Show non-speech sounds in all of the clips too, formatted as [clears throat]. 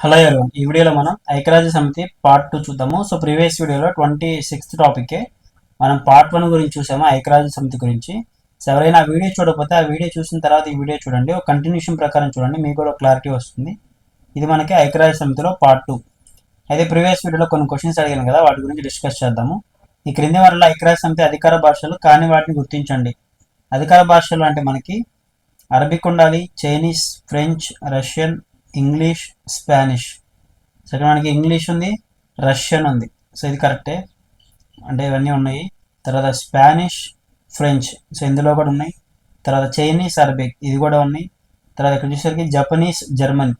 Hello ఎవరు ఈ వీడియోలో మనం ఐక్యరాజ్య సమితి పార్ట్ టూ చూద్దాము. సో ప్రీవియస్ వీడియోలో ట్వంటీ సిక్స్త్ టాపికే మనం పార్ట్ వన్ గురించి చూసాము? ఐక్యరాజ్య సమితి గురించి. సో ఎవరైనా ఆ వీడియో చూడకపోతే ఆ వీడియో చూసిన తర్వాత ఈ వీడియో చూడండి. ఒక కంటిన్యూషన్ ప్రకారం చూడండి. మీకు కూడా క్లారిటీ వస్తుంది. ఇది మనకి ఐక్యరాజ్య సమితిలో పార్ట్ టూ అయితే ప్రీవియస్ వీడియోలో కొన్ని క్వశ్చన్స్ అడిగాను కదా వాటి గురించి డిస్కస్ చేద్దాము. ఈ క్రింది వల్ల ఐక్యరాజ్య సమితి అధికార భాషలు కానీ వాటిని గుర్తించండి. అధికార భాషలు అంటే మనకి అరబిక్ ఉండాలి Chinese French Russian English Spanish. Second మనకి ఇంగ్లీష్ ఉంది రష్యన్ ఉంది. సో ఇది కరెక్టే. అంటే ఇవన్నీ ఉన్నాయి. తర్వాత స్పానిష్ ఫ్రెంచ్. సో ఇందులో కూడా ఉన్నాయి. తర్వాత చైనీస్ అరబిక్. ఇది కూడా ఉన్నాయి. తర్వాత ఇక్కడ చూసేసరికి జపనీస్ జర్మన్.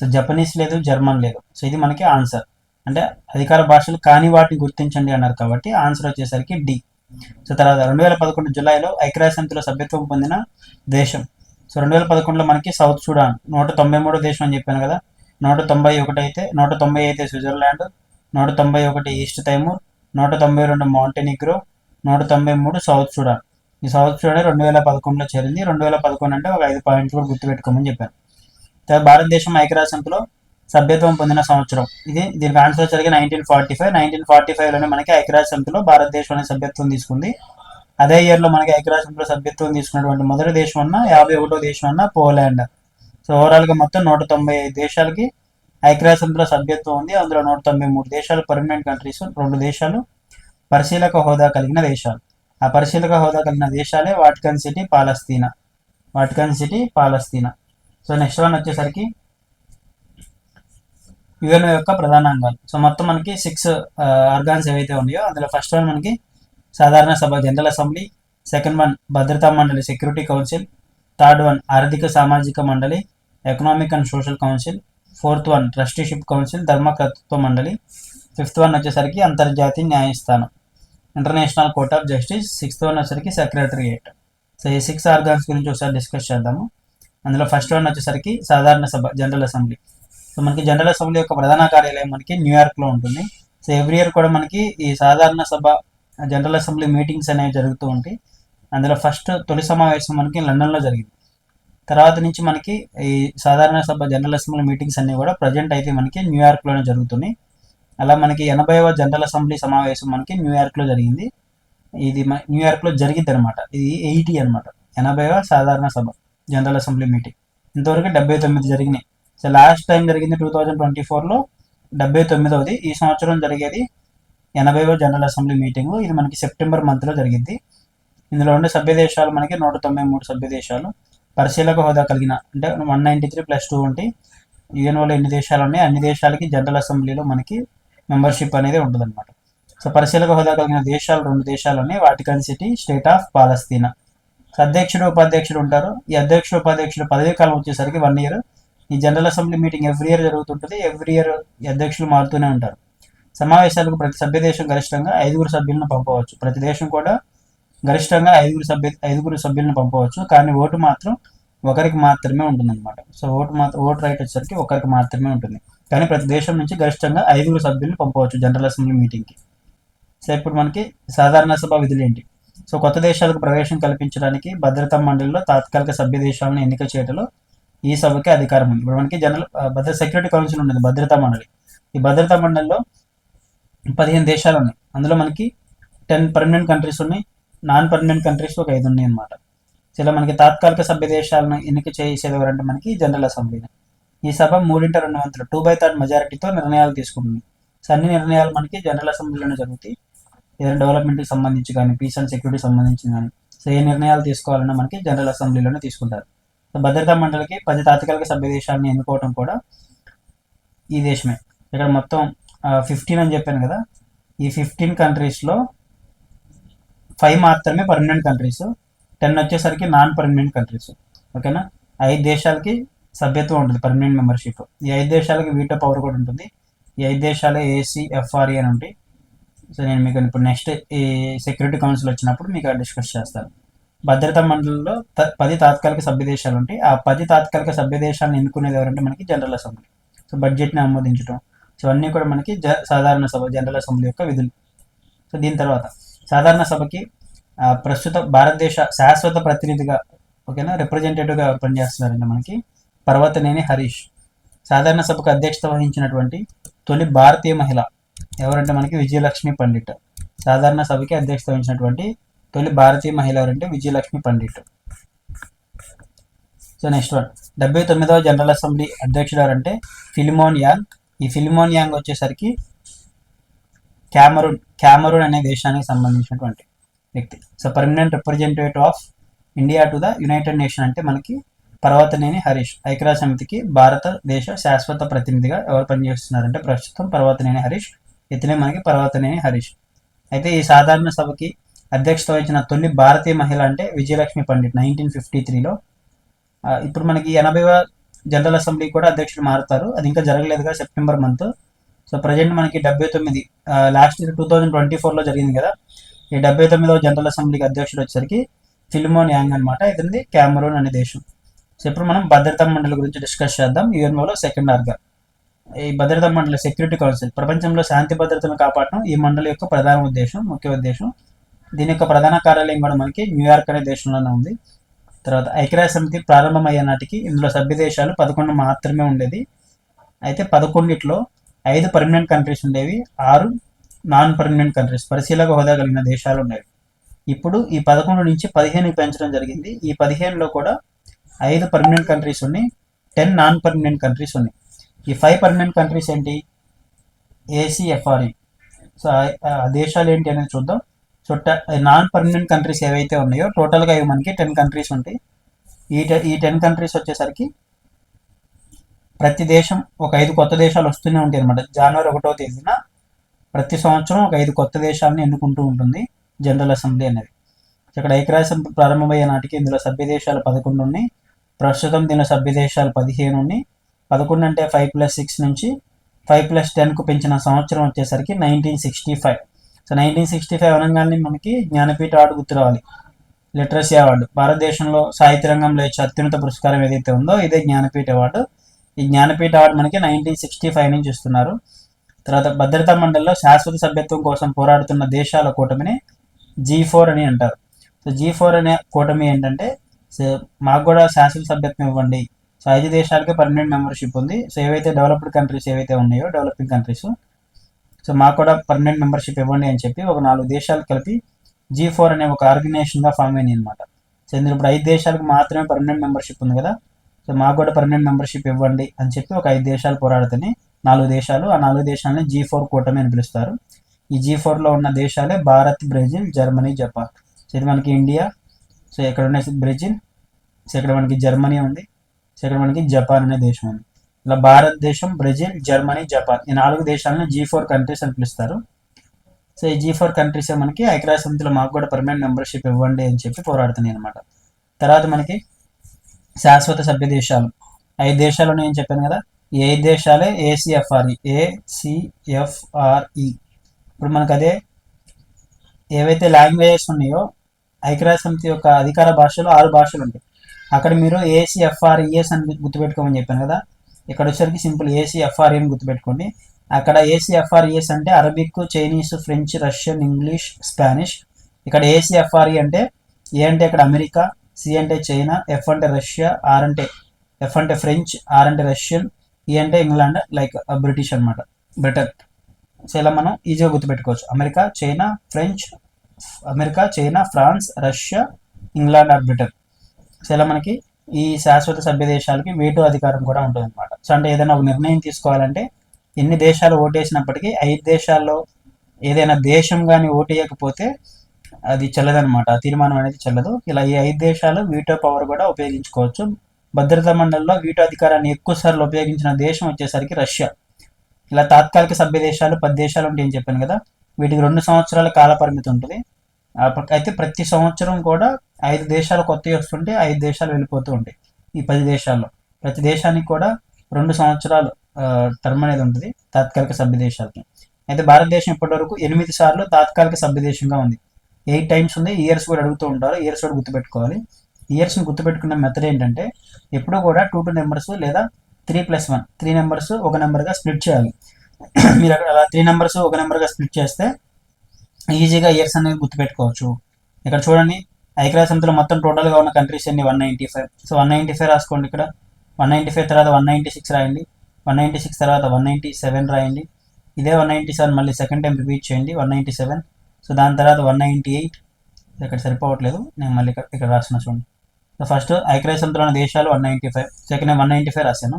సో జపనీస్ లేదు జర్మన్ లేదు. సో ఇది మనకి ఆన్సర్. అంటే అధికార భాషలు కాని వాటిని గుర్తించండి అన్నారు కాబట్టి ఆన్సర్ వచ్చేసరికి డి. సో తర్వాత రెండు వేల పదకొండు జులైలో ఐక్యరాజ్య సమితిలో సభ్యత్వం పొందిన దేశం. సో రెండు వేల పదకొండులో మనకి సౌత్ సూడాన్ నూట తొంభై మూడో దేశం అని చెప్పాను కదా. నూట తొంభై ఒకటి అయితే నూట తొంభై అయితే స్విట్జర్లాండ్ నూట తొంభై ఒకటి ఈస్ట్ తైమూర్ నూట తొంభై రెండు మౌంటెనిగ్రో నూట తొంభై మూడు సౌత్ సూడాన్. ఈ సౌత్ సూడాన్ రెండు వేల పదకొండులో చేరింది. రెండు వేల పదకొండు అంటే ఒక ఐదు పాయింట్లు కూడా గుర్తుపెట్టుకోమని చెప్పాను. తర్వాత భారతదేశం ఐక్యరాజ్య సభ్యత్వం పొందిన సంవత్సరం. ఇది దీనికి ఆన్సర్ వచ్చరికి nineteen forty five nineteen forty ఫైవ్లోనే మనకి ఐక్యరాజ్య సమితిలో భారతదేశం అనే సభ్యత్వం తీసుకుంది. అదే ఇయర్లో మనకి ఐక్యరాజ్య సభ్యత్వం తీసుకున్నటువంటి మొదటి దేశం అన్న యాభై ఒకటో దేశం అన్న పోలాండ్. సో ఓవరాల్గా మొత్తం నూట తొంభై ఐదు దేశాలకి ఐక్యరాజ్య సభ్యత్వం ఉంది. అందులో నూట తొంభై మూడు దేశాలు పర్మనెంట్ కంట్రీస్ రెండు దేశాలు పరిశీలక హోదా కలిగిన దేశాలు. ఆ పరిశీలక హోదా కలిగిన దేశాలే వాటికన్ సిటీ పాలస్తీనా వాటికన్ సిటీ పాలస్తీనా సో నెక్స్ట్ వన్ వచ్చేసరికి యుఎన్ఓ యొక్క ప్రధాన అంగాలు. సో మొత్తం మనకి సిక్స్ ఆర్గాన్స్ uh, ఏవైతే ఉన్నాయో అందులో ఫస్ట్ వన్ మనకి సాధారణ సభ జనరల్ అసెంబ్లీ సెకండ్ వన్ భద్రతా మండలి సెక్యూరిటీ కౌన్సిల్ థర్డ్ వన్ ఆర్థిక సామాజిక మండలి economic and social council fourth one trusteeship council ధర్మకర్తృత్వ మండలి ఫిఫ్త్ వన్ వచ్చేసరికి అంతర్జాతీయ న్యాయస్థానం international court of justice sixth one వచ్చేసరికి సెక్రటరియేట్. సో ఈ సిక్స్ ఆర్గాన్స్ గురించి ఒకసారి డిస్కస్ చేద్దాము. అందులో ఫస్ట్ వన్ వచ్చేసరికి సాధారణ సభ జనరల్ అసెంబ్లీ. సో మనకి జనరల్ అసెంబ్లీ యొక్క ప్రధాన కార్యాలయం మనకి న్యూయార్క్లో ఉంటుంది. సో ఎవ్రీ ఇయర్ కూడా మనకి ఈ సాధారణ సభ జనరల్ అసెంబ్లీ మీటింగ్స్ అనేవి జరుగుతూ ఉంటాయి. అందులో ఫస్ట్ తొలి సమావేశం మనకి లండన్లో జరిగింది. తర్వాత నుంచి మనకి ఈ సాధారణ సభ జనరల్ అసెంబ్లీ మీటింగ్స్ అన్నీ కూడా ప్రజెంట్ అయితే మనకి న్యూయార్క్లోనే జరుగుతున్నాయి. అలా మనకి ఎనభైవ జనరల్ అసెంబ్లీ సమావేశం మనకి న్యూయార్క్లో జరిగింది. ఇది న్యూయార్క్లో జరిగింది అనమాట ఇది ఎయిటీ అనమాట ఎనభైవ సాధారణ సభ జనరల్ అసెంబ్లీ మీటింగ్. ఇంతవరకు డెబ్బై తొమ్మిది జరిగినాయి. సో లాస్ట్ టైం జరిగింది టూ థౌజండ్ ట్వంటీ ఫోర్లో డెబ్బై తొమ్మిదవది. ఈ సంవత్సరం జరిగేది ఎనభైవ జనరల్ అసెంబ్లీ మీటింగ్. ఇది మనకి సెప్టెంబర్ మంత్లో జరిగింది ఇందులో ఉండే సభ్య దేశాలు మనకి నూట తొంభై మూడు సభ్య దేశాలు పరిశీలక హోదా కలిగిన అంటే one ninety three plus two ఉంటాయి యుఎన్ఓలో ఎన్ని దేశాలు ఉన్నాయి అన్ని దేశాలకి జనరల్ అసెంబ్లీలో మనకి మెంబర్షిప్ అనేది ఉంటుందన్నమాట సో పరిశీలక హోదా కలిగిన దేశాలు రెండు దేశాలు ఉన్నాయి. Vatican city state of Palestine. So అధ్యక్షుడు ఉపాధ్యక్షుడు ఉంటారు. ఈ అధ్యక్షుడు ఉపాధ్యక్షుడు పదవీ కాలం వచ్చేసరికి వన్ ఇయర్. ఈ general assembly meeting every year జరుగుతుంటుంది. ఎవ్రీ ఇయర్ ఈ అధ్యక్షులు మారుతూనే ఉంటారు. సమావేశాలకు ప్రతి సభ్య దేశం గరిష్టంగా ఐదుగురు సభ్యులను పంపవచ్చు. ప్రతి దేశం కూడా గరిష్టంగా ఐదుగురు సభ్య ఐదుగురు సభ్యులను పంపవచ్చు. కానీ ఓటు మాత్రం ఒకరికి మాత్రమే ఉంటుందన్నమాట. సో ఓటు మాత్రం ఓటు రైట్ వచ్చేసరికి ఒకరికి మాత్రమే ఉంటుంది. కానీ ప్రతి దేశం నుంచి గరిష్టంగా ఐదుగురు సభ్యులను పంపవచ్చు జనరల్ అసెంబ్లీ మీటింగ్కి. సో ఇప్పుడు మనకి సాధారణ సభ విధులు ఏంటి సో కొత్త దేశాలకు ప్రవేశం కల్పించడానికి భద్రతా మండలిలో తాత్కాలిక సభ్య దేశాలను ఎన్నిక చేయడంలో ఈ సభకి అధికారం ఉంది. ఇప్పుడు మనకి జనరల్ భద్రత సెక్యూరిటీ కౌన్సిల్ ఉండేది భద్రతా మండలి. ఈ భద్రతా మండలిలో పదిహేను దేశాలు ఉన్నాయి అందులో మనకి టెన్ పర్మనెంట్ కంట్రీస్ ఉన్నాయి. నాన్ పర్మనెంట్ కంట్రీస్ ఒక ఐదు ఉన్నాయి అనమాట ఇలా మనకి తాత్కాలిక సభ్య దేశాలను ఎన్నిక చేసేది ఎవరంటే మనకి జనరల్ అసెంబ్లీ ఈ సభ మూడింట రెండు వంతులు టూ బై థర్డ్ మెజారిటీతో నిర్ణయాలు తీసుకుంటుంది. సో అన్ని నిర్ణయాలు మనకి జనరల్ అసెంబ్లీలోనే జరుగుతాయి. ఏదైనా డెవలప్మెంట్కి సంబంధించి కానీ పీస్ అండ్ సెక్యూరిటీ సంబంధించి కానీ సో ఏ నిర్ణయాలు తీసుకోవాలన్నా మనకి జనరల్ అసెంబ్లీలోనే తీసుకుంటారు. సో భద్రతా మండలికి పది తాత్కాలిక సభ్య దేశాలను ఎన్నుకోవడం కూడా ఈ దేశమే. ఇక్కడ మొత్తం ఫిఫ్టీన్ అని చెప్పాను కదా. ఈ ఫిఫ్టీన్ కంట్రీస్లో ఫైవ్ మాత్రమే పర్మనెంట్ కంట్రీస్ టెన్ వచ్చేసరికి నాన్ పర్మనెంట్ కంట్రీస్ ఓకేనా ఐదు దేశాలకి సభ్యత్వం ఉంటుంది పర్మనెంట్ మెంబర్షిప్ ఈ ఐదు దేశాలకి వీటో పవర్ కూడా ఉంటుంది. ఈ ఐదు దేశాలే ఏసీ ఎఫ్ఆర్ఈ అని ఉంటాయి. సో నేను మీకు ఇప్పుడు నెక్స్ట్ ఈ సెక్యూరిటీ కౌన్సిల్ వచ్చినప్పుడు మీకు డిస్కస్ చేస్తాను. భద్రతా మండలిలో పది తాత్కాలిక సభ్య దేశాలు ఉంటాయి. ఆ పది తాత్కాలిక సభ్య దేశాలను ఎన్నుకునేది ఎవరంటే మనకి జనరల్ అసెంబ్లీ సో బడ్జెట్ని ఆమోదించడం సో అన్నీ కూడా మనకి జ సాధారణ సభ జనరల్ అసెంబ్లీ యొక్క విధులు. సో దీని తర్వాత సాధారణ సభకి ప్రస్తుత భారతదేశ శాశ్వత ప్రతినిధిగా ఓకేనా రిప్రజెంటేటివ్గా పనిచేస్తున్నారండి మనకి పర్వతనేని హరీష్. సాధారణ సభకు అధ్యక్షత వహించినటువంటి తొలి భారతీయ మహిళ ఎవరంటే మనకి విజయలక్ష్మి పండిట్. సాధారణ సభకి అధ్యక్షత వహించినటువంటి తొలి భారతీయ మహిళ ఎవరంటే Vijayalakshmi Pandit. So next one. డెబ్బై తొమ్మిదవ జనరల్ అసెంబ్లీ అధ్యక్షుడు ఎవరంటే ఫిలిమోన్ యాంగ్ ఈ ఫిలిమోన్ యాంగ్ వచ్చేసరికి క్యామరూన్ క్యామరూన్ అనే దేశానికి సంబంధించినటువంటి వ్యక్తి. So permanent representative of India to the United Nation అంటే మనకి పర్వతనేని హరీష్. ఐక్యరాజ్య సమితికి భారతదేశ శాశ్వత ప్రతినిధిగా ఎవరు పనిచేస్తున్నారంటే ప్రస్తుతం పర్వతనేని హరీష్. ఇతనే మనకి పర్వతనేని హరీష్. అయితే ఈ సాధారణ సభకి అధ్యక్షత వహించిన తొలి భారతీయ మహిళ అంటే విజయలక్ష్మి పండిట్ నైన్టీన్ ఫిఫ్టీ త్రీలో. ఇప్పుడు మనకి ఎనభైవ జనరల్ అసెంబ్లీ కూడా అధ్యక్షుడు మారుతారు. అది ఇంకా జరగలేదుగా సెప్టెంబర్ మంత్. సో ప్రజెంట్ మనకి డెబ్బై తొమ్మిది last year two thousand twenty ఫోర్లో జరిగింది కదా. ఈ డెబ్బై తొమ్మిదవ జనరల్ అసెంబ్లీకి అధ్యక్షుడు వచ్చేసరికి ఫిల్మోన్ యాంగ్ అనమాట ఇది క్యామరూన్ అనే దేశం. సో ఇప్పుడు మనం భద్రతా మండలి గురించి డిస్కస్ చేద్దాం. యుఎన్ఓలో సెకండ్ ఆర్గా. ఈ భద్రతా మండలి సెక్యూరిటీ కౌన్సిల్. ప్రపంచంలో శాంతి భద్రతను కాపాడటం ఈ మండలి యొక్క ప్రధాన ఉద్దేశం ముఖ్య ఉద్దేశం. దీని యొక్క ప్రధాన కార్యాలయం కూడా మనకి న్యూయార్క్ అనే దేశంలోనే ఉంది. తర్వాత ఐక్యరాజ్య సమితి ప్రారంభమయ్యే నాటికి ఇందులో సభ్య దేశాలు పదకొండు మాత్రమే ఉండేది. అయితే పదకొండిట్లో ఐదు పర్మనెంట్ కంట్రీస్ ఉండేవి ఆరు నాన్ పర్మనెంట్ కంట్రీస్ పరిశీలక హోదా కలిగిన దేశాలు ఉండేవి. ఇప్పుడు ఈ పదకొండు నుంచి పదిహేను పెంచడం జరిగింది. ఈ పదిహేనులో కూడా ఐదు పర్మనెంట్ కంట్రీస్ ఉన్నాయి టెన్ నాన్ పర్మనెంట్ కంట్రీస్ ఉన్నాయి. ఈ ఫైవ్ పర్మనెంట్ కంట్రీస్ ఏంటి? ఏసీఎఫ్ఆర్ఈ సో ఆ దేశాలు ఏంటి అనేది చూద్దాం. చుట్ట నాన్ పర్మనెంట్ కంట్రీస్ ఏవైతే ఉన్నాయో టోటల్గా ఇవి మనకి టెన్ కంట్రీస్ ఉంటాయి. ఈ ఈ టెన్ కంట్రీస్ వచ్చేసరికి ప్రతి దేశం ఒక ఐదు కొత్త దేశాలు వస్తూనే ఉంటాయి అనమాట జనవరి ఒకటో తేదీన ప్రతి సంవత్సరం ఒక ఐదు కొత్త దేశాలను ఎన్నుకుంటూ ఉంటుంది జనరల్ అసెంబ్లీ అనేది. ఇక్కడ ఐక్యరాజ్య సమితి ప్రారంభమయ్యే నాటికి ఇందులో సభ్య దేశాలు పదకొండు ఉన్నాయి. ప్రస్తుతం దీనిలో సభ్య దేశాలు పదిహేను ఉన్నాయి. పదకొండు అంటే ఫైవ్ ప్లస్ సిక్స్ నుంచి ఫైవ్ ప్లస్ టెన్కు పెంచిన సంవత్సరం వచ్చేసరికి nineteen sixty five so nineteen sixty five అనగానే మనకి జ్ఞానపీఠ అవార్డు గుర్తు రావాలి. Literacy award. భారతదేశంలో సాహిత్య రంగంలో ఇచ్చే అత్యున్నత పురస్కారం ఏదైతే ఉందో ఇదే జ్ఞానపీఠ అవార్డు. ఈ జ్ఞానపీఠ అవార్డు మనకి నైన్టీన్ సిక్స్టీ ఫైవ్ నుంచి ఇస్తున్నారు. తర్వాత భద్రతా మండలిలో శాశ్వత సభ్యత్వం కోసం పోరాడుతున్న దేశాల కూటమిని జీ ఫోర్ అని అంటారు. సో జీ ఫోర్ అనే కూటమి ఏంటంటే సో మాకు కూడా శాశ్వత సభ్యత్వం ఇవ్వండి. సో ఐదు దేశాలకే పర్మనెంట్ మెంబర్షిప్ ఉంది. సో ఏవైతే డెవలప్డ్ కంట్రీస్ ఏవైతే ఉన్నాయో డెవలపింగ్ కంట్రీస్ సో మాకు కూడా పర్మనెంట్ మెంబర్షిప్ ఇవ్వండి అని చెప్పి ఒక నాలుగు దేశాలు కలిపి జీ ఫోర్ అనే ఒక ఆర్గనైజేషన్గా ఫామ్ అయింది అనమాట సో ఇందులో ఇప్పుడు ఐదు దేశాలకు మాత్రమే పర్మనెంట్ మెంబర్షిప్ ఉంది కదా. సో మాకు కూడా పర్మనెంట్ మెంబర్షిప్ ఇవ్వండి అని చెప్పి ఒక ఐదు దేశాలు పోరాడుతున్నాయి. నాలుగు దేశాలు ఆ నాలుగు దేశాలని జీ ఫోర్ కూటమి అని పిలుస్తారు. ఈ జీ ఫోర్లో ఉన్న దేశాలే Bharat Brazil Germany Japan. So ఇది మనకి ఇండియా సో ఇక్కడ ఉన్న బ్రెజిల్ సో ఇక్కడ మనకి జర్మనీ ఉంది. సో ఇక్కడ మనకి జపాన్ అనే దేశం ఉంది. ఇలా భారతదేశం బ్రెజిల్ జర్మనీ జపాన్ ఈ నాలుగు దేశాలను జీ ఫోర్ కంట్రీస్ అని పిలుస్తారు. సో ఈ జీ ఫోర్ కంట్రీస్ మనకి ఐక్యరాజ్య సమితిలో మాకు కూడా పర్మనెంట్ మెంబర్షిప్ ఇవ్వండి అని చెప్పి పోరాడుతున్నాయి అనమాట తర్వాత మనకి శాశ్వత సభ్య దేశాలు. ఐదు దేశాలు ఉన్నాయని చెప్పాను కదా. ఈ ఐదు దేశాలే ఏసీఎఫ్ఆర్ఈ ఏసీఎఫ్ఆర్ఈ ఇప్పుడు మనకు అదే ఏవైతే లాంగ్వేజెస్ ఉన్నాయో ఐక్యరాజ్య సమితి యొక్క అధికార భాషలో ఆరు భాషలు ఉంటాయి. అక్కడ మీరు ఏసీఎఫ్ఆర్ఈఎస్ అని గుర్తుపెట్టుకోమని చెప్పాను కదా. ఇక్కడ వచ్చేసరికి సింపుల్ ఏసీఎఫ్ఆర్ఈ అని గుర్తుపెట్టుకోండి. అక్కడ ఏసీ ఎఫ్ఆర్ఏస్ అంటే Arabic Chinese French Russian English Spanish ఇక్కడ ఏసీ ఎఫ్ఆర్ఏ అంటే ఏ అంటే ఇక్కడ అమెరికా సి అంటే చైనా ఎఫ్ అంటే రష్యా ఆర్ అంటే ఎఫ్ అంటే ఫ్రెంచ్ ఆర్ అంటే రష్యన్ ఈ అంటే ఇంగ్లాండ్ లైక్ బ్రిటిష్ అనమాట బ్రిటన్ సో ఇలా మనం ఈజీగా గుర్తుపెట్టుకోవచ్చు. America China French America China France Russia England or Britain so ఇలా మనకి ఈ శాశ్వత సభ్య దేశాలకి వేటో అధికారం కూడా ఉంటుంది అనమాట సో అంటే ఏదైనా ఒక నిర్ణయం తీసుకోవాలంటే ఎన్ని దేశాలు ఓటేసినప్పటికీ ఐదు దేశాల్లో ఏదైనా దేశం కానీ ఓటేయకపోతే అది చెల్లదనమాట ఆ తీర్మానం అనేది చెల్లదు. ఇలా ఈ ఐదు దేశాలు వీటో పవర్ కూడా ఉపయోగించుకోవచ్చు. భద్రతా మండలిలో వీటో అధికారాన్ని ఎక్కువ సార్లు ఉపయోగించిన దేశం వచ్చేసరికి రష్యా. ఇలా తాత్కాలిక సభ్య దేశాలు పది దేశాలు ఉంటాయని చెప్పాను కదా వీటికి రెండు సంవత్సరాల కాల పరిమితి ఉంటుంది అయితే ప్రతి సంవత్సరం కూడా ఐదు దేశాలు కొత్తవి వస్తుంటే ఐదు దేశాలు వెళ్ళిపోతూ ఉంటాయి. ఈ పది దేశాల్లో. ప్రతి దేశానికి కూడా రెండు సంవత్సరాలు టర్మ్ అనేది ఉంటుంది తాత్కాలిక సభ్య దేశాలకి. అయితే భారతదేశం ఇప్పటివరకు ఎనిమిది సార్లు తాత్కాలిక సభ్య దేశంగా ఉంది. ఎయిట్ టైమ్స్ ఉంది. ఇయర్స్ కూడా అడుగుతూ ఉంటారు ఇయర్స్ కూడా గుర్తుపెట్టుకోవాలి. ఇయర్స్ని గుర్తుపెట్టుకున్న మెథడ్ ఏంటంటే ఎప్పుడూ కూడా టూ టూ నెంబర్స్ లేదా three plus one three numbers ఒక నెంబర్గా స్ప్లిట్ చేయాలి. [clears throat] మీరు అక్కడ అలా త్రీ నెంబర్స్ ఒక నెంబర్గా స్ప్లిట్ చేస్తే ఈజీగా ఇయర్స్ అనేది గుర్తుపెట్టుకోవచ్చు. ఇక్కడ చూడండి. ఐక్యరాజ్య సమితిలో మొత్తం టోటల్గా ఉన్న కంట్రీస్ అన్ని one ninety five so one ninety five రాసుకోండి ఇక్కడ వన్ నైంటీ ఫైవ్ తర్వాత వన్ నైంటీ సిక్స్ రాయండి వన్ నైంటీ సిక్స్ తర్వాత వన్ నైంటీ సెవెన్ రాయండి ఇదే వన్ నైంటీ సెవెన్ మళ్ళీ సెకండ్ టైం రిపీట్ చేయండి వన్ నైంటీ సెవెన్ సో దాని తర్వాత వన్ నైంటీ ఎయిట్ ఇక్కడ సరిపోవట్లేదు నేను మళ్ళీ ఇక్కడ ఇక్కడ రాసిన చూడండి సో ఫస్ట్ ఐక్యరాజ్యంతో ఉన్న దేశాలు one ninety five second one ninety five రాశాను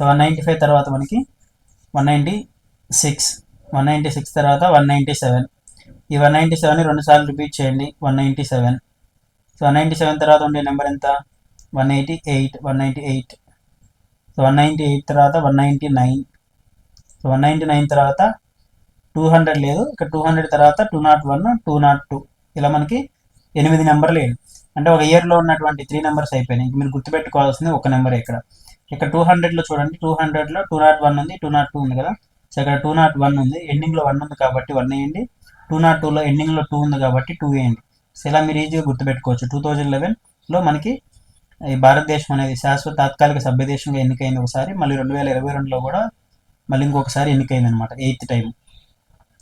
సో వన్ నైంటీ ఫైవ్ తర్వాత మనకి one ninety six one ninety six తర్వాత వన్ నైంటీ సెవెన్ ఈ వన్ నైంటీ సెవెన్ రెండు సార్లు రిపీట్ చేయండి. One ninety seven so one ninety seven తర్వాత ఉండే నెంబర్ ఎంత? One eighty eight one ninety eight so one ninety eight తర్వాత one ninety nine so one ninety nine తర్వాత two hundred లేదు. ఇక్కడ టూ హండ్రెడ్ తర్వాత two naught one two naught two ఇలా మనకి ఎనిమిది నెంబర్లు లేదు అంటే ఒక ఇయర్లో ఉన్నటువంటి త్రీ నెంబర్స్ అయిపోయినాయి. మీరు గుర్తుపెట్టుకోవాల్సింది ఒక నెంబర్ ఇక్కడ. ఇక్కడ టూ హండ్రెడ్లో చూడండి. టూ హండ్రెడ్లో టూ నాట్ వన్ ఉంది టూ నాట్ టూ ఉంది కదా. సో ఇక్కడ టూ నాట్ వన్ ఉంది. ఎండింగ్లో వన్ ఉంది కాబట్టి వన్ వేయండి. టూ నాట్ టూలో ఎండింగ్లో టూ ఉంది కాబట్టి టూ వేయండి సో ఇలా మీరు ఈజీగా గుర్తుపెట్టుకోవచ్చు. టూ థౌజండ్ లెవెన్లో మనకి ఈ భారతదేశం అనేది శాశ్వత తాత్కాలిక సభ్యదేశంగా ఎన్నికైంది ఒకసారి మళ్ళీ రెండు వేల ఇరవై రెండులో కూడా మళ్ళీ ఇంకొకసారి ఎన్నికైంది అనమాట ఎయిత్ టైం.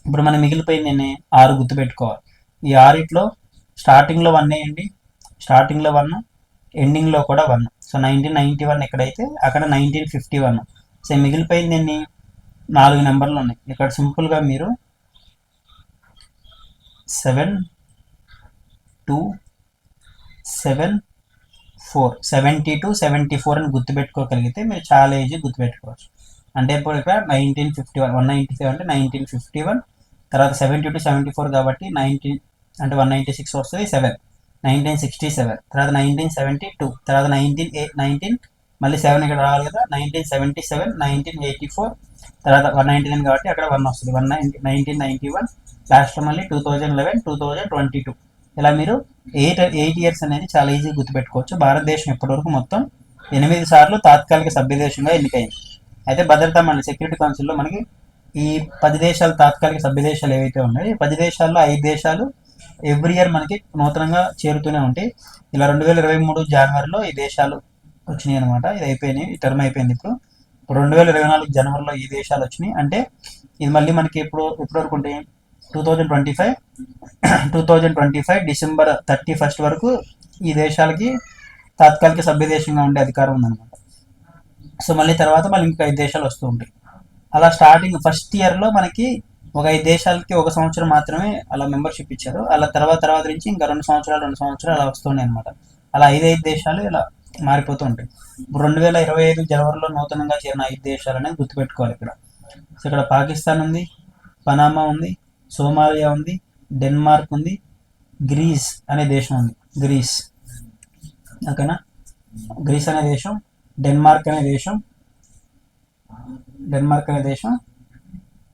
ఇప్పుడు మనం మిగిలిపోయింది నేను ఆరు గుర్తుపెట్టుకోవాలి. ఈ ఆరిట్లో స్టార్టింగ్లో వన్ వేయండి స్టార్టింగ్లో వన్ ఎండింగ్లో కూడా one. So nineteen ninety one ఎక్కడైతే అక్కడ నైన్టీన్ ఫిఫ్టీ వన్. సో మిగిలిపోయింది ఎన్ని? నాలుగు నెంబర్లు ఉన్నాయి. ఇక్కడ సింపుల్గా మీరు seven two seven four. Seventy two seventy four అని గుర్తుపెట్టుకోగలిగితే మీరు చాలా ఈజీ గుర్తుపెట్టుకోవచ్చు. అంటే ఇప్పుడు ఇక్కడ nineteen fifty one one ninety five అంటే నైన్టీన్ ఫిఫ్టీ వన్ తర్వాత సెవెంటీ టు సెవెంటీ ఫోర్ కాబట్టి నైన్టీన్ అంటే వన్ నైంటీ సిక్స్ వస్తుంది సెవెన్. నైన్టీన్ సిక్స్టీ సెవెన్ తర్వాత నైన్టీన్ సెవెంటీ టూ తర్వాత నైన్టీన్ ఎయిట్ నైన్టీన్ మళ్ళీ సెవెన్ ఇక్కడ రావాలి కదా nineteen seventy seven nineteen eighty four తర్వాత వన్ నైన్టీ నైన్ కాబట్టి అక్కడ వన్ వస్తుంది. One ninety nineteen ninety one లాస్ట్లో మళ్ళీ two thousand eleven two thousand twenty two ఇలా మీరు ఎయిట్ ఎయిట్ ఇయర్స్ అనేది చాలా ఈజీ గుర్తుపెట్టుకోవచ్చు. భారతదేశం ఇప్పటివరకు మొత్తం ఎనిమిది సార్లు తాత్కాలిక సభ్యదేశంగా ఎన్నికైంది. అయితే భద్రతా మండలి సెక్యూరిటీ కౌన్సిల్లో మనకి ఈ పది దేశాలు తాత్కాలిక సభ్యదేశాలు ఏవైతే ఉన్నాయో ఈ పది దేశాల్లో ఐదు దేశాలు ఎవ్రీ ఇయర్ మనకి నూతనంగా చేరుతూనే ఉంటాయి. ఇలా రెండు వేల ఇరవై మూడు జనవరిలో ఈ దేశాలు వచ్చినాయి అనమాట ఇది అయిపోయినాయి. ఈ టర్మ్ అయిపోయింది ఇప్పుడు. ఇప్పుడు రెండు వేల ఇరవై నాలుగు జనవరిలో ఈ దేశాలు వచ్చినాయి. అంటే ఇది మళ్ళీ మనకి ఎప్పుడు ఎప్పటి వరకు ఉంటాయి? Two thousand twenty five two thousand twenty five December thirty first వరకు ఈ దేశాలకి తాత్కాలిక సభ్య దేశంగా ఉండే అధికారం ఉందన్నమాట. సో మళ్ళీ తర్వాత మళ్ళీ ఇంకా ఐదు దేశాలు వస్తూ ఉంటాయి. అలా స్టార్టింగ్ ఫస్ట్ ఇయర్లో మనకి ఒక ఐదు దేశాలకి ఒక సంవత్సరం మాత్రమే అలా మెంబర్షిప్ ఇచ్చారు. అలా తర్వాత తర్వాత నుంచి ఇంకా రెండు సంవత్సరాలు రెండు సంవత్సరాలు అలా వస్తున్నాయి అనమాట అలా ఐదు ఐదు దేశాలు ఇలా మారిపోతూ ఉంటాయి. రెండు వేల ఇరవై ఐదు జనవరిలో నూతనంగా చేరిన ఐదు దేశాలు అనేది గుర్తుపెట్టుకోవాలి ఇక్కడ. సో ఇక్కడ పాకిస్తాన్ ఉంది పనామా ఉంది సోమాలియా ఉంది డెన్మార్క్ ఉంది గ్రీస్ అనే దేశం ఉంది. గ్రీస్. ఓకేనా? గ్రీస్ అనే దేశం డెన్మార్క్ అనే దేశం డెన్మార్క్ అనే దేశం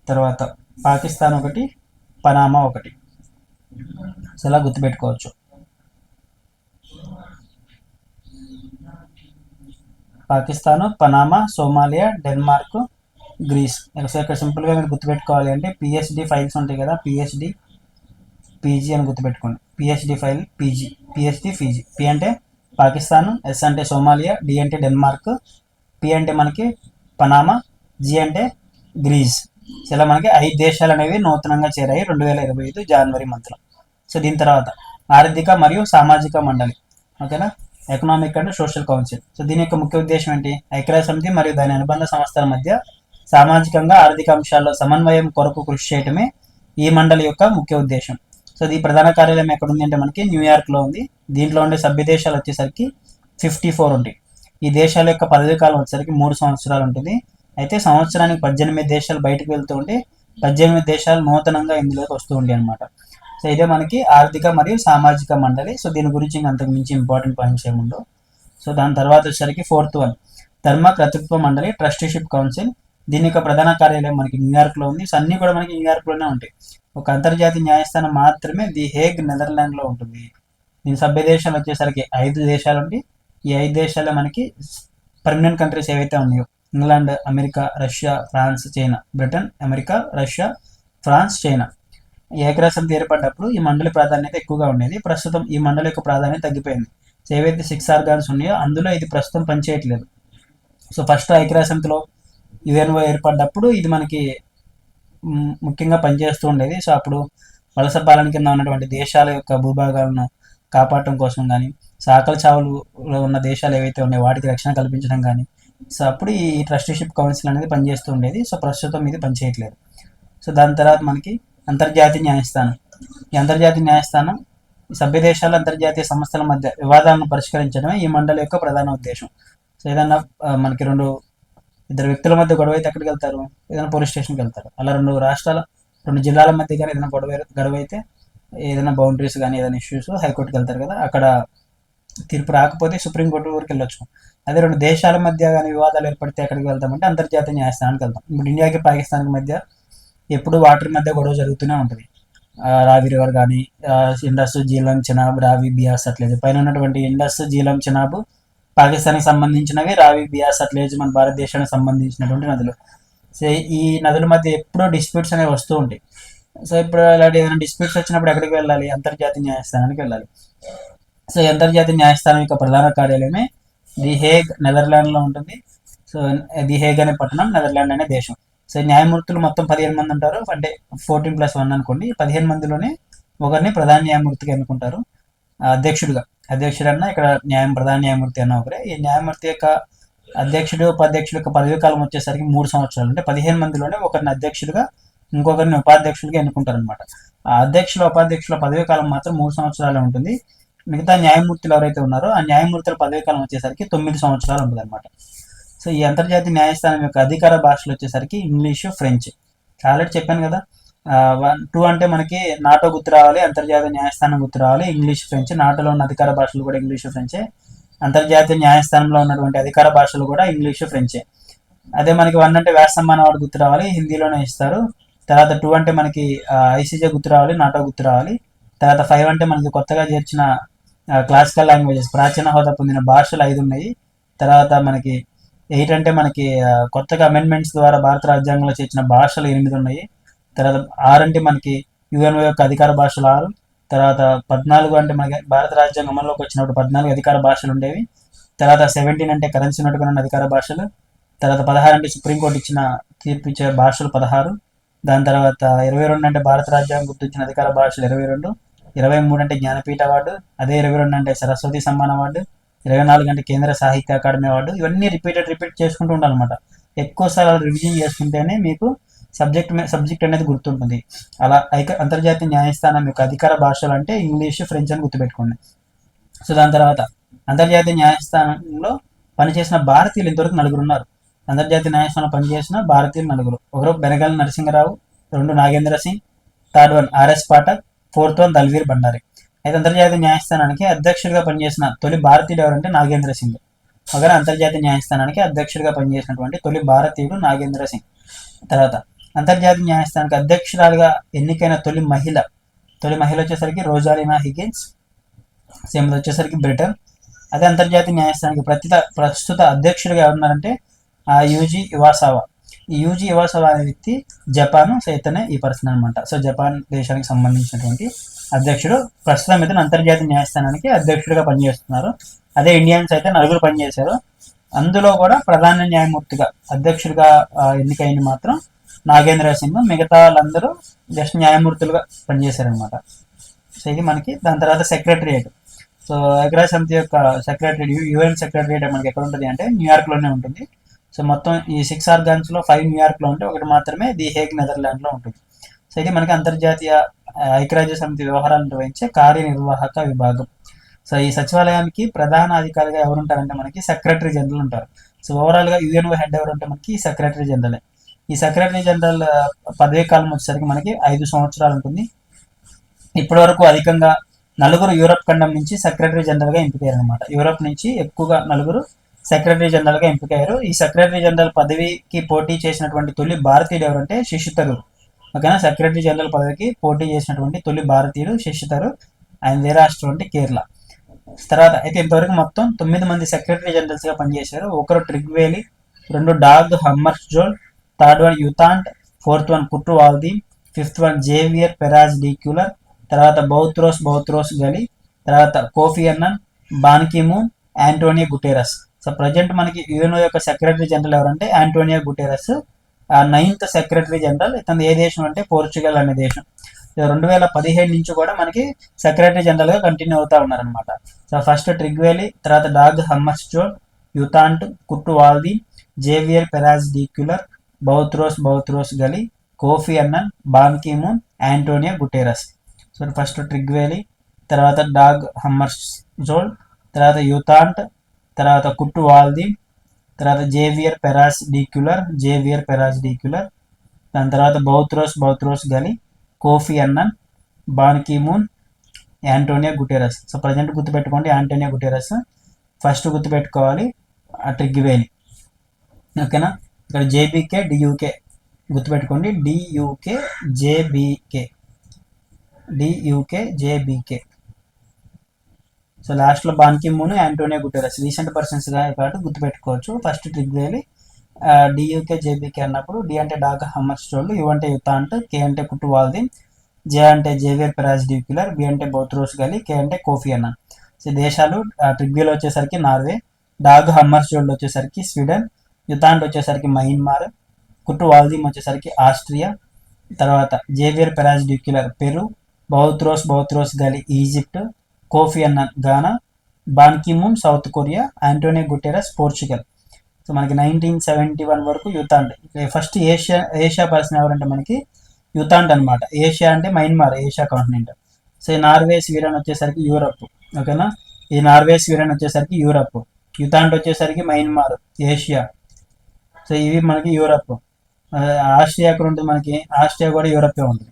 తర్వాత పాకిస్తాన్ ఒకటి పనామా ఒకటి. సో ఇలా గుర్తుపెట్టుకోవచ్చు. Pakistan Panama Somalia Denmark Greece. So ఇక్కడ సింపుల్గా మీరు గుర్తుపెట్టుకోవాలి అంటే పిహెచ్డి ఫైల్స్ ఉంటాయి కదా పిహెచ్డి పీజీ అని గుర్తుపెట్టుకోండి. PhD file PG PhD PG P అంటే పాకిస్తాన్ ఎస్ అంటే సోమాలియా డి అంటే డెన్మార్క్ పి అంటే మనకి పనామా జి అంటే గ్రీస్. ఇలా మనకి ఐదు దేశాలు అనేవి నూతనంగా చేరాయి రెండు వేల ఇరవై ఐదు జనవరి మంత్లో. సో దీని తర్వాత ఆర్థిక మరియు సామాజిక మండలి. ఓకేనా? Economic and social council so దీని యొక్క ముఖ్య ఉద్దేశం ఏంటి? ఐక్యరాజ్య సమితి మరియు దాని అనుబంధ సంస్థల మధ్య సామాజికంగా ఆర్థిక అంశాల్లో సమన్వయం కొరకు కృషి చేయటమే ఈ మండలి యొక్క ముఖ్య ఉద్దేశం. సో ఈ ప్రధాన కార్యాలయం ఎక్కడ ఉంది అంటే మనకి న్యూయార్క్లో ఉంది. దీంట్లో ఉండే సభ్య దేశాలు వచ్చేసరికి ఫిఫ్టీ ఫోర్ ఉంటాయి. ఈ దేశాల యొక్క పదవి కాలం వచ్చేసరికి మూడు సంవత్సరాలు ఉంటుంది. అయితే సంవత్సరానికి పద్దెనిమిది దేశాలు బయటకు వెళ్తూ ఉంటే పద్దెనిమిది దేశాలు నూతనంగా ఇందులోకి వస్తూ ఉండే అనమాట సో ఇదే మనకి ఆర్థిక మరియు సామాజిక మండలి. సో దీని గురించి ఇంకా అంతకు మించి ఇంపార్టెంట్ పాయింట్స్ ఏముండవు. సో దాని తర్వాత వచ్చేసరికి ఫోర్త్ వన్. ధర్మ కర్తృత్వ మండలి ట్రస్టీషిప్ కౌన్సిల్. దీని యొక్క ప్రధాన కార్యాలయం మనకి న్యూయార్క్లో ఉంది. సో అన్నీ కూడా మనకి న్యూయార్క్లోనే ఉంటాయి. ఒక అంతర్జాతీయ న్యాయస్థానం మాత్రమే ది హేగ్ నెదర్లాండ్లో ఉంటుంది. దీని సభ్య దేశాలు వచ్చేసరికి ఐదు దేశాలు ఉంటాయి ఈ ఐదు దేశాల్లో మనకి పర్మనెంట్ కంట్రీస్ ఏవైతే ఉన్నాయో England America Russia France China Britain America Russia France China ఈ సమితి ఏర్పడ్డప్పుడు ఈ మండలి ప్రాధాన్యత ఎక్కువగా ఉండేది. ప్రస్తుతం ఈ మండలి యొక్క ప్రాధాన్యత తగ్గిపోయింది. ఏవైతే సిక్స్ ఆర్గాన్స్ ఉన్నాయో అందులో ఇది ప్రస్తుతం పనిచేయట్లేదు. సో ఫస్ట్ ఐక్యరాజ్య యుఎన్ఓ ఏర్పడ్డప్పుడు ఇది మనకి ముఖ్యంగా పనిచేస్తూ ఉండేది. సో అప్పుడు వలస పాలన కింద ఉన్నటువంటి దేశాల యొక్క భూభాగాలను కాపాడటం కోసం కానీ సాకల చావులు ఉన్న దేశాలు ఏవైతే ఉన్నాయో వాటికి రక్షణ కల్పించడం కానీ సో అప్పుడు ఈ ట్రస్టీషిప్ కౌన్సిల్ అనేది పనిచేస్తూ ఉండేది. సో ప్రస్తుతం ఇది పనిచేయట్లేదు. సో దాని తర్వాత మనకి అంతర్జాతీయ న్యాయస్థానం. ఈ అంతర్జాతీయ న్యాయస్థానం ఈ సభ్య దేశాల అంతర్జాతీయ సంస్థల మధ్య వివాదాలను పరిష్కరించడమే ఈ మండలి యొక్క ప్రధాన ఉద్దేశం. సో ఏదన్నా మనకి రెండు ఇద్దరు వ్యక్తుల మధ్య గొడవ అయితే ఎక్కడికి వెళ్తారు? ఏదైనా పోలీస్ స్టేషన్కి వెళ్తారు. అలా రెండు రాష్ట్రాల రెండు జిల్లాల మధ్య కానీ ఏదైనా గొడవ గొడవ అయితే ఏదైనా బౌండరీస్ కానీ ఏదైనా ఇష్యూస్ హైకోర్టుకి వెళ్తారు కదా అక్కడ తీర్పు రాకపోతే సుప్రీంకోర్టు వరకు వెళ్ళొచ్చు. అదే రెండు దేశాల మధ్య కానీ వివాదాలు ఏర్పడితే ఎక్కడికి వెళ్తామంటే అంతర్జాతీయ న్యాయస్థానానికి వెళ్తాం. ఇప్పుడు ఇండియాకి పాకిస్తాన్కి మధ్య ఎప్పుడు వాటర్ మధ్య గొడవ జరుగుతూనే ఉంటుంది. రావి రివర్ కానీ ఇండస్ జీలం చినాబ్ రావి బియాస్ అట్లేదు పైన ఉన్నటువంటి ఇండస్ జీలం చినాబ్ పాకిస్తాన్కి సంబంధించినవి రావి బియాస్ అట్లేజ్ మన భారతదేశానికి సంబంధించినటువంటి నదులు. సో ఈ నదుల మధ్య ఎప్పుడూ డిస్ప్యూట్స్ అనేవి వస్తూ ఉంటాయి. సో ఇప్పుడు అలాంటి ఏదైనా డిస్ప్యూట్స్ వచ్చినప్పుడు ఎక్కడికి వెళ్ళాలి? అంతర్జాతీయ న్యాయస్థానానికి వెళ్ళాలి. సో అంతర్జాతీయ న్యాయస్థానం యొక్క ప్రధాన కార్యాలయమే ది హేగ్ నెదర్లాండ్లో ఉంటుంది. సో ది హేగ్ అనే పట్టణం నెదర్లాండ్ అనే దేశం. సో న్యాయమూర్తులు మొత్తం పదిహేను మంది ఉంటారు. అంటే ఫోర్టీన్ ప్లస్ వన్ అనుకోండి. పదిహేను మందిలోనే ఒకరిని ప్రధాన న్యాయమూర్తిగా ఎన్నుకుంటారు. అధ్యక్షుడిగా. అధ్యక్షుడన్నా ఇక్కడ న్యాయం ప్రధాన న్యాయమూర్తి అన్న ఒకరే. ఈ న్యాయమూర్తి యొక్క అధ్యక్షుడు ఉపాధ్యక్షుడు యొక్క పదవీ కాలం వచ్చేసరికి మూడు సంవత్సరాలు. అంటే పదిహేను మందిలోనే ఒకరిని అధ్యక్షుడిగా ఇంకొకరిని ఉపాధ్యక్షుడిగా ఎన్నుకుంటారనమాట ఆ అధ్యక్షుల ఉపాధ్యక్షుల పదవీ కాలం మాత్రం మూడు సంవత్సరాలు ఉంటుంది. మిగతా న్యాయమూర్తులు ఎవరైతే ఉన్నారో ఆ న్యాయమూర్తుల పదవీ కాలం వచ్చేసరికి తొమ్మిది సంవత్సరాలు ఉంటుంది అనమాట సో ఈ అంతర్జాతీయ న్యాయస్థానం యొక్క అధికార భాషలు వచ్చేసరికి ఇంగ్లీషు ఫ్రెంచ్. ఆల్రెడీ చెప్పాను కదా వన్ టూ అంటే మనకి నాటో గుర్తు రావాలి అంతర్జాతీయ న్యాయస్థానం గుర్తు రావాలి ఇంగ్లీష్ ఫ్రెంచ్. నాటోలో ఉన్న అధికార భాషలు కూడా ఇంగ్లీషు ఫ్రెంచే. అంతర్జాతీయ న్యాయస్థానంలో ఉన్నటువంటి అధికార భాషలు కూడా ఇంగ్లీషు ఫ్రెంచే. అదే మనకి వన్ అంటే వ్యాస సమ్మాన వాడు గుర్తు రావాలి హిందీలోనే ఇస్తారు. తర్వాత టూ అంటే మనకి ఐసీజే గుర్తు రావాలి నాటో గుర్తు రావాలి. తర్వాత ఫైవ్ అంటే మనకి కొత్తగా చేర్చిన క్లాసికల్ లాంగ్వేజెస్ ప్రాచీన హోదా పొందిన భాషలు ఐదు ఉన్నాయి. తర్వాత మనకి ఎయిట్ అంటే మనకి కొత్తగా అమెండ్మెంట్స్ ద్వారా భారత రాజ్యాంగంలో చేర్చిన భాషలు ఎనిమిది ఉన్నాయి. తర్వాత ఆరు అంటే మనకి యుఎన్ఓ యొక్క అధికార భాషలు ఆరు తర్వాత పద్నాలుగు అంటే మనకి భారత రాజ్యాంగం అమల్లోకి వచ్చినప్పుడు పద్నాలుగు అధికార భాషలు ఉండేవి. తర్వాత సెవెంటీన్ అంటే కరెన్సీ నోటుగా ఉన్న అధికార భాషలు. తర్వాత పదహారు అంటే సుప్రీంకోర్టు ఇచ్చిన తీర్పు ఇచ్చే భాషలు పదహారు. దాని తర్వాత ఇరవై రెండు అంటే భారత రాజ్యాంగం గుర్తించిన అధికార భాషలు ఇరవై రెండు. ఇరవై మూడు అంటే జ్ఞానపీఠ అవార్డు. అదే ఇరవై రెండు అంటే సరస్వతి సమ్మాన్ అవార్డు. ఇరవై నాలుగు అంటే కేంద్ర సాహిత్య అకాడమీ అవార్డు. ఇవన్నీ రిపీటెడ్ రిపీట్ చేసుకుంటూ ఉండాలన్నమాట. ఎక్కువ సార్లు రివిజన్ చేసుకుంటేనే మీకు సబ్జెక్ట్ సబ్జెక్ట్ అనేది గుర్తుంటుంది. అలా ఐక అంతర్జాతీయ న్యాయస్థానం యొక్క అధికార భాషలు అంటే ఇంగ్లీష్ ఫ్రెంచ్ అని గుర్తుపెట్టుకోండి. సో దాని తర్వాత అంతర్జాతీయ న్యాయస్థానంలో పనిచేసిన భారతీయులు ఇంతవరకు నలుగురు ఉన్నారు. అంతర్జాతీయ న్యాయస్థానం పనిచేసిన భారతీయులు నలుగురు. ఒకరు బెనగల్ నరసింహరావు రెండు Nagendra Singh third one RS Pathak fourth one Dalveer Bhandari. అయితే అంతర్జాతీయ న్యాయస్థానానికి అధ్యక్షుడిగా పనిచేసిన తొలి భారతీయుడు ఎవరంటే నాగేంద్ర సింగ్. ఒకరు అంతర్జాతీయ న్యాయస్థానానికి అధ్యక్షుడిగా పనిచేసినటువంటి తొలి భారతీయుడు నాగేంద్ర సింగ్. తర్వాత అంతర్జాతీయ న్యాయస్థానానికి అధ్యక్షురాలుగా ఎన్నికైన తొలి మహిళ తొలి మహిళ వచ్చేసరికి రోజాలినా హిగిన్స్ సేమ్ వచ్చేసరికి బ్రిటన్. అదే అంతర్జాతీయ న్యాయస్థానానికి ప్రతి ప్రస్తుత అధ్యక్షుడిగా ఎవరున్నారంటే ఆ యూజీ ఇవాసావా. ఈ యూజీ ఇవాసావా అనే వ్యక్తి జపాన్ సైతనే ఈ పర్సన్ అనమాట సో జపాన్ దేశానికి సంబంధించినటువంటి అధ్యక్షుడు. ప్రస్తుతం అయితే అంతర్జాతీయ న్యాయస్థానానికి అధ్యక్షుడిగా పనిచేస్తున్నారు. అదే ఇండియన్స్ అయితే నలుగురు పనిచేశారు. అందులో కూడా ప్రధాన న్యాయమూర్తిగా అధ్యక్షుడిగా ఎన్నికైంది మాత్రం నాగేంద్ర సింగ్ మిగతా వాళ్ళందరూ జస్ట్ న్యాయమూర్తులుగా పనిచేశారనమాట సో ఇది మనకి దాని తర్వాత సెక్రటరియేట్. సో ఐక్యరాజ్య సమితి యొక్క సెక్రటరీ యుఎన్ సెక్రటరియేట్ మనకి ఎక్కడ ఉంటుంది అంటే న్యూయార్క్లోనే ఉంటుంది. సో మొత్తం ఈ సిక్స్ ఆర్గాన్స్లో ఫైవ్ న్యూయార్క్లో ఉంటే ఒకటి మాత్రమే ది హేగ్ నెదర్లాండ్లో ఉంటుంది. సో ఇది మనకి అంతర్జాతీయ ఐక్యరాజ్య సమితి వ్యవహారాలు నిర్వహించే కార్యనిర్వాహక విభాగం. సో ఈ సచివాలయానికి ప్రధాన అధికారిగా ఎవరుంటారంటే మనకి సెక్రటరీ జనరల్ ఉంటారు. సో ఓవరాల్గా యుఎన్ఓ హెడ్ ఎవరు అంటే మనకి సెక్రటరీ జనరలే. ఈ సెక్రటరీ జనరల్ పదవీ కాలం వచ్చేసరికి మనకి ఐదు సంవత్సరాలు ఉంటుంది. ఇప్పటి వరకు అధికంగా నలుగురు యూరప్ ఖండం నుంచి సెక్రటరీ జనరల్గా ఎంపికయ్యారు అనమాట యూరప్ నుంచి ఎక్కువగా నలుగురు సెక్రటరీ జనరల్గా ఎంపికయ్యారు. ఈ సెక్రటరీ జనరల్ పదవికి పోటీ చేసినటువంటి తొలి భారతీయుడు ఎవరంటే శశి తరూర్ ఓకేనా? సెక్రటరీ జనరల్ పదవికి పోటీ చేసినటువంటి తొలి భారతీయుడు శశి తరూర్ ఆయన ఏ రాష్ట్రం అంటే కేరళ. తర్వాత అయితే ఇంతవరకు మొత్తం తొమ్మిది మంది సెక్రటరీ జనరల్స్గా పనిచేశారు. ఒకరు ట్రిగ్వేలి రెండు Dag Hammarskjold third one U Thant fourth one Kurt Waldheim fifth one Javier Perez de Cuellar తర్వాత బౌత్రోస్ బౌత్రోస్ గలి తర్వాత Kofi Annan Ban Ki moon Antonio Guterres. So present మనకి యుఎన్ఓ యొక్క secretary general ఎవరంటే Antonio Guterres. Ninth secretary general ఇతను ఏ దేశం అంటే Portugal అనే దేశం. రెండు వేల పదిహేడు నుంచి కూడా మనకి సెక్రటరీ జనరల్గా కంటిన్యూ అవుతా ఉన్నారనమాట సో ఫస్ట్ ట్రిగ్వేలి తర్వాత డాగ్ హమ్మర్స్ zone U Thant Kurt Waldheim Javier Perez de Cuellar Boutros Boutros Ghali Kofi Annan Ban Ki moon Antonio Guterres. So first Trygve Lie తర్వాత డాగ్ హమ్మర్స్ జోల్ తర్వాత యూతాంట్ తర్వాత కుట్టు వాల్ది తర్వాత జేవియర్ పెరాస్ డీక్యులర్ జేవియర్ పెరాస్ డీక్యులర్ దాని తర్వాత Boutros Boutros Ghali Kofi Annan Ban Ki moon Antonio Guterres. So present గుర్తుపెట్టుకోండి Antonio Guterres. First గుర్తుపెట్టుకోవాలి ఆ ట్రిగ్వేలి. ఓకేనా? ఇక్కడ జేబీకే డియూకే. గుర్తుపెట్టుకోండి DUK JBK. DUK JBK. So లాస్ట్లో బాన్కిమ్మును యాంటోనియో గుటెరస్. రీసెంట్ పర్సన్స్గా కాబట్టి గుర్తుపెట్టుకోవచ్చు. First Trygve Lie DUK JBK అన్నప్పుడు డి అంటే డాక్ హమ్మర్ స్టోల్ యు అంటే యుత అంటే కే అంటే కుట్టు జే అంటే జేవియర్ పెరాజ్ డ్యూక్యులర్ బి అంటే బౌత్రోస్ గలీ కే అంటే కోఫీ అన్న. సో దేశాలు ట్రిగ్వేల్ వచ్చేసరికి నార్వే డాగ్ హమ్మర్ స్టోల్ వచ్చేసరికి స్వీడన్ యుతాంట్ వచ్చేసరికి మయన్మార్ కుట్టు వాల్దీమ్ వచ్చేసరికి ఆస్ట్రియా తర్వాత Javier Perez de Cuellar Peru Boutros Boutros Ghali Egypt Kofi Annan Ghana Ban Ki moon South Korea Antonio Guterres Portugal. So మనకి nineteen seventy one వరకు U Thant first Asia Asia person ఎవరంటే మనకి U Thant అనమాట Asia అంటే Myanmar Asia continent. So ఈ Norway Sweden వచ్చేసరికి Europe. ఓకేనా? ఈ నార్వే స్వీడన్ వచ్చేసరికి యూరప్. యుతాండ్ వచ్చేసరికి మయన్మార్ ఏషియా. సో ఇవి మనకి యూరప్. ఆస్ట్రియా ఎక్కడ ఉంటుంది మనకి ఆస్ట్రియా కూడా యూరపే ఉంటుంది.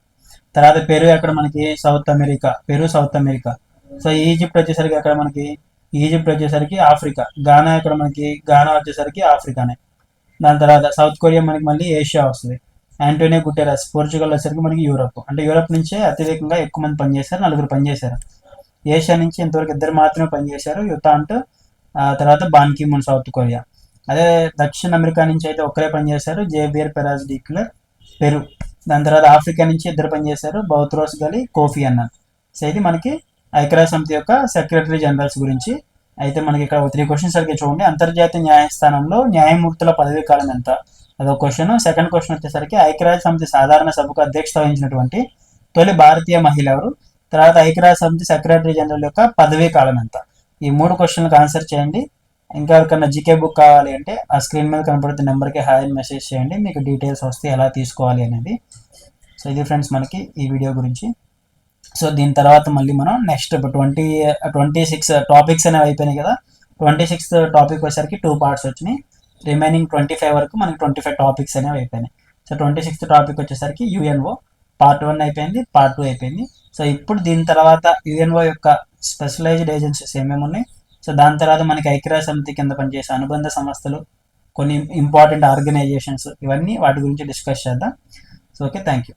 తర్వాత పెరు ఎక్కడ మనకి South America Peru South America. So Egypt వచ్చేసరికి అక్కడ మనకి ఈజిప్ట్ వచ్చేసరికి ఆఫ్రికా. గానా ఇక్కడ మనకి గానా వచ్చేసరికి ఆఫ్రికానే. దాని తర్వాత సౌత్ కొరియా మనకి మళ్ళీ ఏషియా వస్తుంది. ఆంటోనియో గుటెరస్ పోర్చుగల్ వచ్చేసరికి మనకి యూరప్. అంటే యూరప్ నుంచే అత్యధికంగా ఎక్కువ మంది పనిచేశారు నలుగురు పనిచేశారు. ఏషియా నుంచి ఇంతవరకు ఇద్దరు మాత్రమే పనిచేశారు యుతాంట్ తర్వాత బాన్కిమున్ సౌత్ కొరియా. అదే దక్షిణ అమెరికా నుంచి అయితే ఒక్కరే పనిచేశారు జేబియర్ పెరాజ్ డిక్లర్ పెరు దాని తర్వాత ఆఫ్రికా నుంచి ఇద్దరు పనిచేశారు బౌత్రోస్ గలి కోఫీ అన్నారు సో ఇది మనకి ఐక్యరాజ్య సమితి యొక్క సెక్రటరీ జనరల్స్ గురించి. అయితే మనకి ఇక్కడ త్రీ క్వశ్చన్స్ సరిగ్గా చూడండి. అంతర్జాతీయ న్యాయస్థానంలో న్యాయమూర్తుల పదవీ కాలం ఎంత? అదొక క్వశ్చన్ సెకండ్ క్వశ్చన్ వచ్చేసరికి ఐక్యరాజ్య సమితి సాధారణ సభకు అధ్యక్షత వహించినటువంటి తొలి భారతీయ మహిళ ఎవరు? తర్వాత ఐక్యరాజ్య సమితి సెక్రటరీ జనరల్ యొక్క పదవీ కాలం ఎంత? ఈ మూడు క్వశ్చన్లకు ఆన్సర్ చేయండి. ఇంకా ఎవరికన్నా జీకే బుక్ కావాలి అంటే ఆ స్క్రీన్ మీద కనపడుతున్న నెంబర్కి హాయ్ మెసేజ్ చేయండి. మీకు డీటెయిల్స్ వస్తే ఎలా తీసుకోవాలి అనేది. సో ఇది ఫ్రెండ్స్ మనకి ఈ వీడియో గురించి. సో దీని తర్వాత మళ్ళీ మనం next twenty twenty six topics అనేవి అయిపోయినాయి కదా. ట్వంటీ సిక్స్త్ టాపిక్ వచ్చేసరికి టూ పార్ట్స్ వచ్చినాయి. రిమైనింగ్ ట్వంటీ ఫైవ్ వరకు మనకి ట్వంటీ ఫైవ్ టాపిక్స్ అనేవి అయిపోయినాయి. సో ట్వంటీ సిక్స్త్ టాపిక్ వచ్చేసరికి యుఎన్ఓ పార్ట్ వన్ అయిపోయింది పార్ట్ టూ అయిపోయింది. సో ఇప్పుడు దీని తర్వాత యుఎన్ఓ యొక్క స్పెషలైజ్డ్ ఏజెన్సీస్ ఏమేమి ఉన్నాయి? సో దాని తర్వాత మనకి ఐక్యరాజ్య సమితి కింద పనిచేసే అనుబంధ సంస్థలు కొన్ని ఇంపార్టెంట్ ఆర్గనైజేషన్స్ ఇవన్నీ వాటి గురించి డిస్కస్ చేద్దాం. So okay thank you